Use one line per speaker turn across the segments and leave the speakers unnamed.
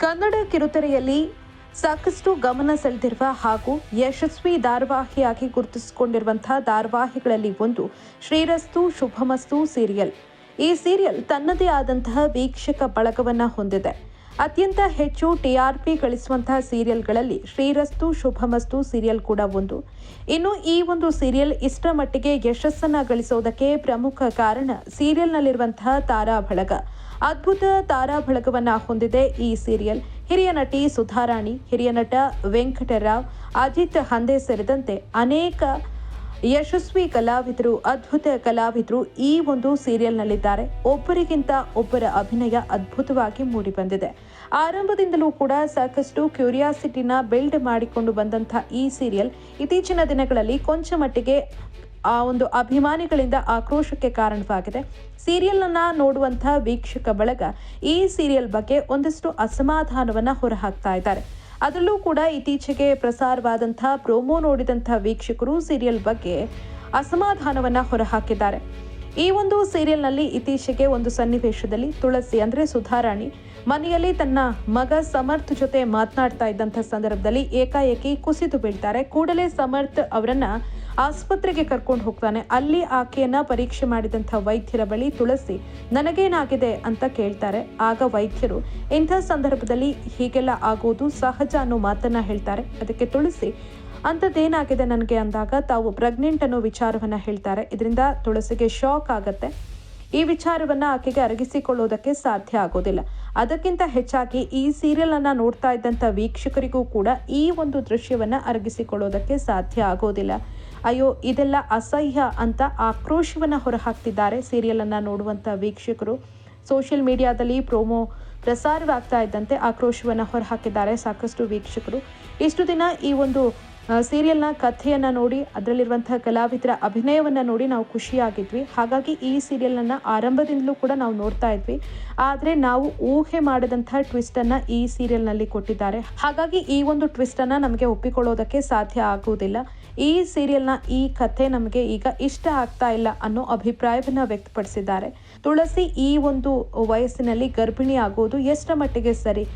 ಕನ್ನಡ ಕಿರುತೆರೆಯಲ್ಲಿ ಸಾಕಷ್ಟು ಗಮನ ಸೆಳೆದಿರುವ ಹಾಗೂ ಯಶಸ್ವಿ ಧಾರಾವಾಹಿಯಾಗಿ ಗುರುತಿಸಿಕೊಂಡಿರುವಂತಹ ಧಾರಾವಾಹಿಗಳಲ್ಲಿ ಒಂದು ಶ್ರೀರಸ್ತು ಶುಭಮಸ್ತು ಸೀರಿಯಲ್. ಈ ಸೀರಿಯಲ್ ತನ್ನದೇ ಆದಂತಹ ವೀಕ್ಷಕ ಬಳಗವನ್ನ ಹೊಂದಿದೆ. ಅತ್ಯಂತ ಹೆಚ್ಚು ಟಿಆರ್ಪಿ ಗಳಿಸುವಂತಹ ಸೀರಿಯಲ್ಗಳಲ್ಲಿ ಶ್ರೀರಸ್ತು ಶುಭಮಸ್ತು ಸೀರಿಯಲ್ ಕೂಡ ಒಂದು. ಇನ್ನು ಈ ಒಂದು ಸೀರಿಯಲ್ ಇಷ್ಟರ ಮಟ್ಟಿಗೆ ಯಶಸ್ಸನ್ನ ಗಳಿಸೋದಕ್ಕೆ ಪ್ರಮುಖ ಕಾರಣ ಸೀರಿಯಲ್ನಲ್ಲಿರುವಂತಹ ತಾರಾ ಬಳಗ. ಅದ್ಭುತ ತಾರಾ ಬಳಗವನ್ನ ಹೊಂದಿದೆ ಈ ಸೀರಿಯಲ್. ಹಿರಿಯ ನಟಿ ಸುಧಾರಾಣಿ, ಹಿರಿಯ ನಟ ವೆಂಕಟರಾವ್, ಅಜಿತ್ ಹಂದೆ ಸೇರಿದಂತೆ ಅನೇಕ ಯಶಸ್ವಿ ಕಲಾವಿದರು, ಅದ್ಭುತ ಕಲಾವಿದರು ಈ ಒಂದು ಸೀರಿಯಲ್ನಲ್ಲಿದ್ದಾರೆ. ಒಬ್ಬರಿಗಿಂತ ಒಬ್ಬರ ಅಭಿನಯ ಅದ್ಭುತವಾಗಿ ಮೂಡಿಬಂದಿದೆ. ಆರಂಭದಿಂದಲೂ ಕೂಡ ಸಾಕಷ್ಟು ಕ್ಯೂರಿಯಾಸಿಟಿನ ಬಿಲ್ಡ್ ಮಾಡಿಕೊಂಡು ಬಂದಂಥ ಈ ಸೀರಿಯಲ್ ಇತ್ತೀಚಿನ ದಿನಗಳಲ್ಲಿ ಕೊಂಚ ಮಟ್ಟಿಗೆ ಆ ಒಂದು ಅಭಿಮಾನಿಗಳಿಂದ ಆಕ್ರೋಶಕ್ಕೆ ಕಾರಣವಾಗಿದೆ. ಸೀರಿಯಲ್ನ ನೋಡುವಂಥ ವೀಕ್ಷಕ ಬಳಗ ಈ ಸೀರಿಯಲ್ ಬಗ್ಗೆ ಒಂದಷ್ಟು ಅಸಮಾಧಾನವನ್ನ ಹೊರಹಾಕ್ತಾ ಇದ್ದಾರೆ. ಅದರಲ್ಲೂ ಕೂಡ ಇತ್ತೀಚೆಗೆ ಪ್ರಸಾರವಾದಂಥ, ಪ್ರೋಮೋ ನೋಡಿದಂಥ ವೀಕ್ಷಕರು ಸೀರಿಯಲ್ ಬಗ್ಗೆ ಅಸಮಾಧಾನವನ್ನ ಹೊರಹಾಕಿದ್ದಾರೆ. ಈ ಒಂದು ಸೀರಿಯಲ್ನಲ್ಲಿ ಇತ್ತೀಚೆಗೆ ಒಂದು ಸನ್ನಿವೇಶದಲ್ಲಿ ತುಳಸಿ ಅಂದ್ರೆ ಸುಧಾರಾಣಿ ಮನೆಯಲ್ಲಿ ತನ್ನ ಮಗ ಸಮರ್ಥ್ ಜೊತೆ ಮಾತನಾಡ್ತಾ ಇದ್ದಂಥ ಸಂದರ್ಭದಲ್ಲಿ ಏಕಾಏಕಿ ಕುಸಿದು ಬೀಳ್ತಾರೆ. ಕೂಡಲೇ ಸಮರ್ಥ್ ಅವರನ್ನ ಆಸ್ಪತ್ರೆಗೆ ಕರ್ಕೊಂಡು ಹೋಗ್ತಾನೆ. ಅಲ್ಲಿ ಆಕೆಯನ್ನ ಪರೀಕ್ಷೆ ಮಾಡಿದಂಥ ವೈದ್ಯರ ಬಳಿ ತುಳಸಿ, ನನಗೇನಾಗಿದೆ? ಅಂತ ಕೇಳ್ತಾರೆ. ಆಗ ವೈದ್ಯರು, ಇಂಥ ಸಂದರ್ಭದಲ್ಲಿ ಹೀಗೆಲ್ಲ ಆಗೋದು ಸಹಜ ಅನ್ನೋ ಮಾತನ್ನ ಹೇಳ್ತಾರೆ. ಅದಕ್ಕೆ ತುಳಸಿ, ಅಂಥದ್ದೇನಾಗಿದೆ ನನಗೆ? ಅಂದಾಗ ತಾವು ಪ್ರೆಗ್ನೆಂಟ್ ಅನ್ನೋ ವಿಚಾರವನ್ನ ಹೇಳ್ತಾರೆ. ಇದರಿಂದ ತುಳಸಿಗೆ ಶಾಕ್ ಆಗುತ್ತೆ. ಈ ವಿಚಾರವನ್ನ ಆಕೆಗೆ ಅರಗಿಸಿಕೊಳ್ಳೋದಕ್ಕೆ ಸಾಧ್ಯ ಆಗೋದಿಲ್ಲ. ಅದಕ್ಕಿಂತ ಹೆಚ್ಚಾಗಿ ಈ ಸೀರಿಯಲ್ ಅನ್ನ ನೋಡ್ತಾ ಇದ್ದಂಥ ವೀಕ್ಷಕರಿಗೂ ಕೂಡ ಈ ಒಂದು ದೃಶ್ಯವನ್ನ ಅರಗಿಸಿಕೊಳ್ಳೋದಕ್ಕೆ ಸಾಧ್ಯ ಆಗೋದಿಲ್ಲ. ಅಯ್ಯೋ, ಇದೆಲ್ಲ ಅಸಹ್ಯ ಅಂತ ಆಕ್ರೋಶವನ್ನ ಹೊರಹಾಕ್ತಿದ್ದಾರೆ ಸೀರಿಯಲ್ ಅನ್ನ ನೋಡುವಂತ ವೀಕ್ಷಕರು. ಸೋಷಿಯಲ್ ಮೀಡಿಯಾದಲ್ಲಿ ಪ್ರೋಮೋ ಪ್ರಸಾರವಾಗ್ತಾ ಇದ್ದಂತೆ ಆಕ್ರೋಶವನ್ನ ಹೊರಹಾಕಿದ್ದಾರೆ ಸಾಕಷ್ಟು ವೀಕ್ಷಕರು. ಇಷ್ಟು ದಿನ ಈ ಒಂದು ಸೀರಿಯಲ್ನ ಕಥೆಯನ್ನ ನೋಡಿ, ಅದರಲ್ಲಿರುವಂತಹ ಕಲಾವಿದರ ಅಭಿನಯವನ್ನ ನೋಡಿ ನಾವು ಖುಷಿಯಾಗಿದ್ವಿ. ಹಾಗಾಗಿ ಈ ಸೀರಿಯಲನ್ನು ಆರಂಭದಿಂದಲೂ ಕೂಡ ನಾವು ನೋಡ್ತಾ ಇದ್ವಿ. ಆದರೆ ನಾವು ಊಹೆ ಮಾಡದಂತಹ ಟ್ವಿಸ್ಟನ್ನು ಈ ಸೀರಿಯಲ್ನಲ್ಲಿ ಕೊಟ್ಟಿದ್ದಾರೆ. ಹಾಗಾಗಿ ಈ ಒಂದು ಟ್ವಿಸ್ಟನ್ನು ನಮಗೆ ಒಪ್ಪಿಕೊಳ್ಳೋದಕ್ಕೆ ಸಾಧ್ಯ ಆಗುವುದಿಲ್ಲ. ಈ ಸೀರಿಯಲ್ನ ಈ ಕಥೆ ನಮಗೆ ಈಗ ಇಷ್ಟ ಆಗ್ತಾ ಇಲ್ಲ ಅನ್ನೋ ಅಭಿಪ್ರಾಯವನ್ನ ವ್ಯಕ್ತಪಡಿಸಿದ್ದಾರೆ. ತುಳಸಿ ಈ ಒಂದು ವಯಸ್ಸಿನಲ್ಲಿ ಗರ್ಭಿಣಿ ಆಗೋದು ಎಷ್ಟರ ಮಟ್ಟಿಗೆ ಸರಿ?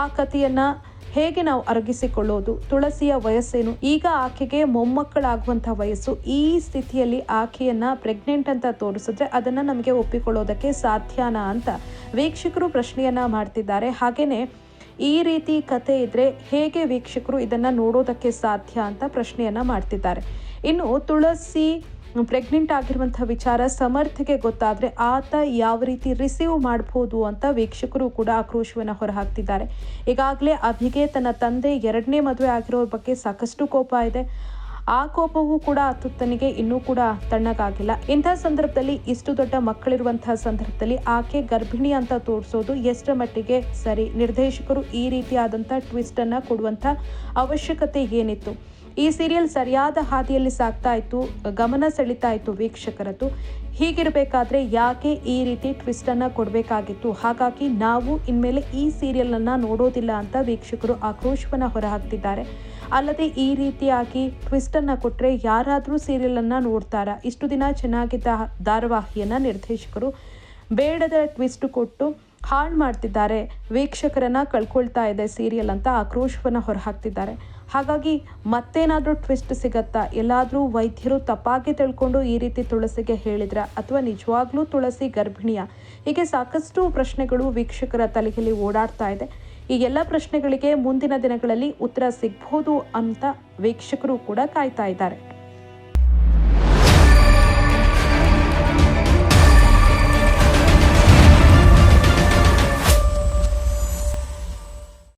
ಆ ಕಥೆಯನ್ನ ಹೇಗೆ ನಾವು ಅರಗಿಸಿಕೊಳ್ಳೋದು? ತುಳಸಿಯ ವಯಸ್ಸೇನು? ಈಗ ಆಕೆಗೆ ಮೊಮ್ಮಕ್ಕಳಾಗುವಂಥ ವಯಸ್ಸು. ಈ ಸ್ಥಿತಿಯಲ್ಲಿ ಆಕೆಯನ್ನ ಪ್ರೆಗ್ನೆಂಟ್ ಅಂತ ತೋರಿಸಿದ್ರೆ ಅದನ್ನ ನಮಗೆ ಒಪ್ಪಿಕೊಳ್ಳೋದಕ್ಕೆ ಸಾಧ್ಯನಾ ಅಂತ ವೀಕ್ಷಕರು ಪ್ರಶ್ನೆಯನ್ನ ಮಾಡ್ತಿದ್ದಾರೆ. ಹಾಗೇನೆ ಈ ರೀತಿ ಕತೆ ಇದ್ರೆ ಹೇಗೆ ವೀಕ್ಷಕರು ಇದನ್ನ ನೋಡೋದಕ್ಕೆ ಸಾಧ್ಯ ಅಂತ ಪ್ರಶ್ನೆಯನ್ನ ಮಾಡ್ತಿದ್ದಾರೆ. ಇನ್ನು ತುಳಸಿ ಪ್ರೆಗ್ನೆಂಟ್ ಆಗಿರುವಂಥ ವಿಚಾರ ಸಮರ್ಥಗೆ ಗೊತ್ತಾದ್ರೆ ಆತ ಯಾವ ರೀತಿ ರಿಸೀವ್ ಮಾಡ್ಬೋದು ಅಂತ ವೀಕ್ಷಕರು ಕೂಡ ಆಕ್ರೋಶವನ್ನು ಹೊರಹಾಕ್ತಿದ್ದಾರೆ. ಈಗಾಗಲೇ ಅಭಿಗೆ ತನ್ನ ತಂದೆ ಎರಡನೇ ಮದುವೆ ಆಗಿರೋ ಬಗ್ಗೆ ಸಾಕಷ್ಟು ಕೋಪ ಇದೆ. ಆ ಕೋಪವೂ ಕೂಡ ಆತನಿಗೆ ಇನ್ನೂ ಕೂಡ ತಣ್ಣಗಾಗಿಲ್ಲ. ಇಂಥ ಸಂದರ್ಭದಲ್ಲಿ ಇಷ್ಟು ದೊಡ್ಡ ಮಕ್ಕಳಿರುವಂತಹ ಸಂದರ್ಭದಲ್ಲಿ ಆಕೆ ಗರ್ಭಿಣಿ ಅಂತ ತೋರಿಸೋದು ಎಷ್ಟರ ಮಟ್ಟಿಗೆ ಸರಿ? ನಿರ್ದೇಶಕರು ಈ ರೀತಿಯಾದಂಥ ಟ್ವಿಸ್ಟ್ ಅನ್ನ ಕೊಡುವಂಥ ಅವಶ್ಯಕತೆ ಏನಿತ್ತು? ಈ ಸೀರಿಯಲ್ ಸರಿಯಾದ ಹಾದಿಯಲ್ಲಿ ಸಾಗ್ತಾ ಇತ್ತು, ಗಮನ ಸೆಳೀತಾ ಇತ್ತು ವೀಕ್ಷಕರದ್ದು. ಹೀಗಿರಬೇಕಾದ್ರೆ ಯಾಕೆ ಈ ರೀತಿ ಟ್ವಿಸ್ಟನ್ನು ಕೊಡಬೇಕಾಗಿತ್ತು? ಹಾಗಾಗಿ ನಾವು ಇನ್ಮೇಲೆ ಈ ಸೀರಿಯಲನ್ನು ನೋಡೋದಿಲ್ಲ ಅಂತ ವೀಕ್ಷಕರು ಆಕ್ರೋಶವನ್ನ ಹೊರಹಾಕ್ತಿದ್ದಾರೆ. ಅಲ್ಲದೆ ಈ ರೀತಿಯಾಗಿ ಟ್ವಿಸ್ಟನ್ನು ಕೊಟ್ಟರೆ ಯಾರಾದರೂ ಸೀರಿಯಲನ್ನು ನೋಡ್ತಾರಾ? ಇಷ್ಟು ದಿನ ಚೆನ್ನಾಗಿದ್ದ ಧಾರಾವಾಹಿಯನ್ನ ನಿರ್ದೇಶಕರು ಬೇಡದ ಟ್ವಿಸ್ಟ್ ಕೊಟ್ಟು ಹಾಳು ಮಾಡ್ತಿದ್ದಾರೆ. ವೀಕ್ಷಕರನ್ನು ಕಳ್ಕೊಳ್ತಾ ಇದೆ ಸೀರಿಯಲ್ ಅಂತ ಆಕ್ರೋಶವನ್ನ ಹೊರಹಾಕ್ತಿದ್ದಾರೆ. ಹಾಗಾಗಿ ಮತ್ತೇನಾದರೂ ಟ್ವಿಸ್ಟ್ ಸಿಗತ್ತಾ? ಎಲ್ಲಾದರೂ ವೈದ್ಯರು ತಪ್ಪಾಗಿ ತಿಳ್ಕೊಂಡು ಈ ರೀತಿ ತುಳಸಿಗೆ ಹೇಳಿದ್ರ ಅಥವಾ ನಿಜವಾಗ್ಲೂ ತುಳಸಿ ಗರ್ಭಿಣಿಯ? ಹೀಗೆ ಸಾಕಷ್ಟು ಪ್ರಶ್ನೆಗಳು ವೀಕ್ಷಕರ ತಲೆಯಲ್ಲಿ ಓಡಾಡ್ತಾ ಇದೆ. ಈ ಎಲ್ಲ ಪ್ರಶ್ನೆಗಳಿಗೆ ಮುಂದಿನ ದಿನಗಳಲ್ಲಿ ಉತ್ತರ ಸಿಗ್ಬೋದು ಅಂತ ವೀಕ್ಷಕರು ಕೂಡ ಕಾಯ್ತಾ ಇದ್ದಾರೆ.